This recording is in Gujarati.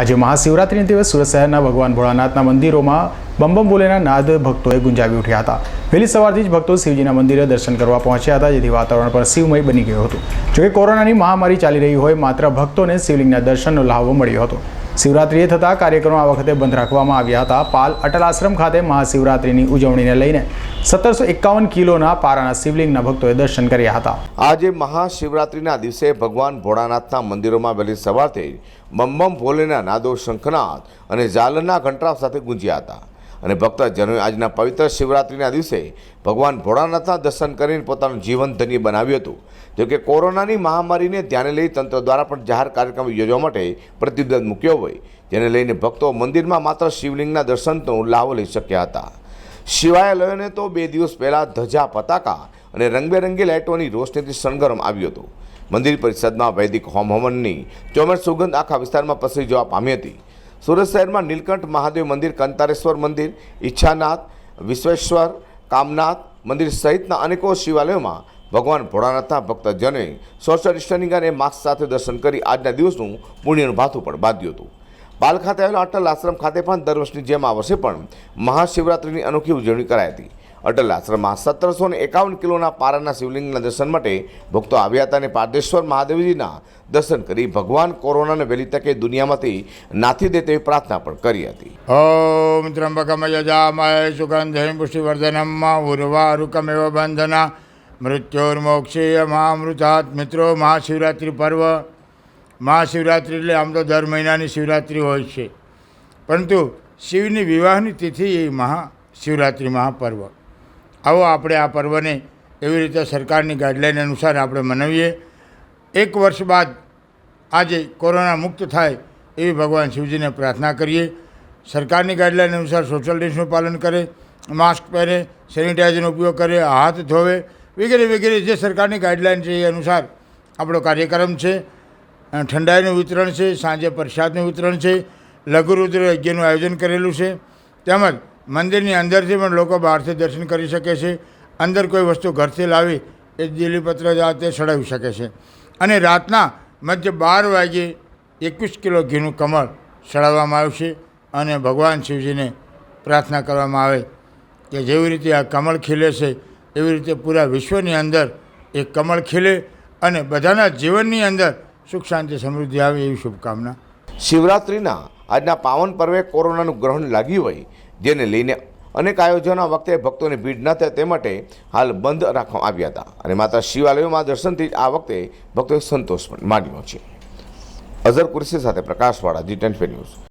આજે મહાશિવરાત્રિના દિવસ સુરત શહેરના ભગવાન ભોળાનાથના મંદિરોમાં બમ બમ બોલેના નાદ ભક્તોએ ગુંજાવી ઉઠ્યા હતા. વહેલી સવારથી જ ભક્તો શિવજીના મંદિરે દર્શન કરવા પહોંચ્યા હતા, જેથી વાતાવરણ પર શિવમય બની ગયું હતું. જોકે કોરોનાની મહામારી ચાલી રહી હોય, માત્ર ભક્તોને શિવલિંગના દર્શનનો લાહવો મળ્યો હતો. શિવરાત્રિએ થતા કાર્યક્રમો આ વખતે બંધ રાખવામાં આવ્યા હતા. પાલ અટલ આશ્રમ ખાતે મહાશિવરાત્રિની ઉજવણીને લઈને સત્તરસો એકાવન કિલોના પારાના શિવલિંગના ભક્તોએ દર્શન કર્યા હતા. આજે મહાશિવરાત્રિના દિવસે ભગવાન ભોળાનાથના મંદિરોમાં વહેલી સવારથી બમ ભોલેના નાદો શંખનાથ અને ઝાલરના ઘંટરાવ સાથે ગુંજ્યા હતા. અને ભક્તજનોએ આજના પવિત્ર શિવરાત્રિના દિવસે ભગવાન ભોળાનાથના દર્શન કરીને પોતાનું જીવન ધન્ય બનાવ્યું હતું. જોકે કોરોનાની મહામારીને ધ્યાને લઈ તંત્ર દ્વારા પણ જાહેર કાર્યક્રમ યોજવા માટે પ્રતિબંધ મૂક્યો હોય, જેને લઈને ભક્તો મંદિરમાં માત્ર શિવલિંગના દર્શનનો લાભ લઈ શક્યા હતા. શિવાલયોને તો બે દિવસ પહેલાં ધજા પતાકા અને રંગબેરંગી લાઇટોની રોશનીથી શણગારવામાં આવ્યું હતું. મંદિર પરિષદમાં વૈદિક હોમ હવનની ચોમેર સુગંધ આખા વિસ્તારમાં પસરી જવા પામી હતી. સુરત શહેરમાં નીલકંઠ મહાદેવ મંદિર, કંતારેશ્વર મંદિર, ઈચ્છાનાથ, વિશ્વેશ્વર, કામનાથ મંદિર સહિતના અનેકો શિવાલયોમાં ભગવાન ભોળાનાથના ભક્તજને સોશિયલ ડિસ્ટન્સિંગ અને માસ્ક સાથે દર્શન કરી આજના દિવસનું પુણ્યનું ભાથું પણ બાંધ્યું હતું. પાલ ખાતે આવેલા અટલ આશ્રમ ખાતે પણ દર વર્ષની જેમ આ વર્ષે પણ મહાશિવરાત્રિની અનોખી ઉજવણી કરાઈ હતી. અટલ આશ્રમમાં સત્તરસો ને એકાવન કિલોના પારાના શિવલિંગના દર્શન માટે ભક્તો આવ્યા હતા અને પારદેશ્વર મહાદેવજીના દર્શન કરી ભગવાન કોરોનાને વહેલી તકે દુનિયામાંથી નાથી દે તેવી પ્રાર્થના પણ કરી હતી. ઓમ ત્રંબકમયજામય સુગંધે પુષ્ટિવર્ધનમ ઉર્વારુકમેવ બંધના મૃત્યોર્મોક્ષેય મહામૃતાત્ મિત્રો મહાશિવરાત્રિ પર્વ. મહાશિવરાત્રિ એટલે આમ તો દર મહિનાની શિવરાત્રિ હોય છે. પરંતુ શિવની વિવાહની તિથિ એ મહાશિવરાત્રિ મહાપર્વ. આવો આપણે આ પર્વને એવી રીતે સરકારની ગાઈડલાઈન અનુસાર આપણે મનાવીએ. એક વર્ષ બાદ આજે કોરોના મુક્ત થાય એવી ભગવાન શિવજીને પ્રાર્થના કરીએ. સરકારની ગાઈડલાઈન અનુસાર સોશિયલ ડિસ્ટન્સનું પાલન કરે, માસ્ક પહેરે, સેનિટાઈઝરનો ઉપયોગ કરે, હાથ ધોવે, વગેરે વગેરે જે સરકારની ગાઈડલાઈન છે એ અનુસાર આપણો કાર્યક્રમ છે. ઠંડાઈનું વિતરણ છે, સાંજે પ્રસાદનું વિતરણ છે લઘુરુદ્ર યજ્ઞનું આયોજન કરેલું છે. તેમજ મંદિરની અંદરથી પણ લોકો બહારથી દર્શન કરી શકે છે. અંદર કોઈ વસ્તુ ઘરથી લાવી એ દિલીપત્ર જાતે ચડાવી શકે છે. અને રાતના મધ્ય બાર વાગ્યે એકવીસ કિલો ઘીનું કમળ ચડાવવામાં આવશે અને ભગવાન શિવજીને પ્રાર્થના કરવામાં આવે કે જેવી રીતે આ કમળ ખીલે છે, એવી રીતે પૂરા વિશ્વની અંદર એ કમળ ખીલે અને બધાના જીવનની અંદર સુખ, શાંતિ, સમૃદ્ધિ આવે એવી શુભકામના. શિવરાત્રિના આજના પાવન પર્વે કોરોનાનું ગ્રહણ લાગ્યું હોય, જેને લઈને અનેક આયોજનો વખતે ભક્તોની ભીડ ન થાય તે માટે હાલ બંધ રાખવામાં આવ્યા હતા. અને માત્ર શિવાલયોમાં દર્શનથી આ વખતે ભક્તોએ સંતોષ પણ માન્યો છે. અઝર કુરશી સાથે પ્રકાશવાળા જી ટેન ન્યૂઝ.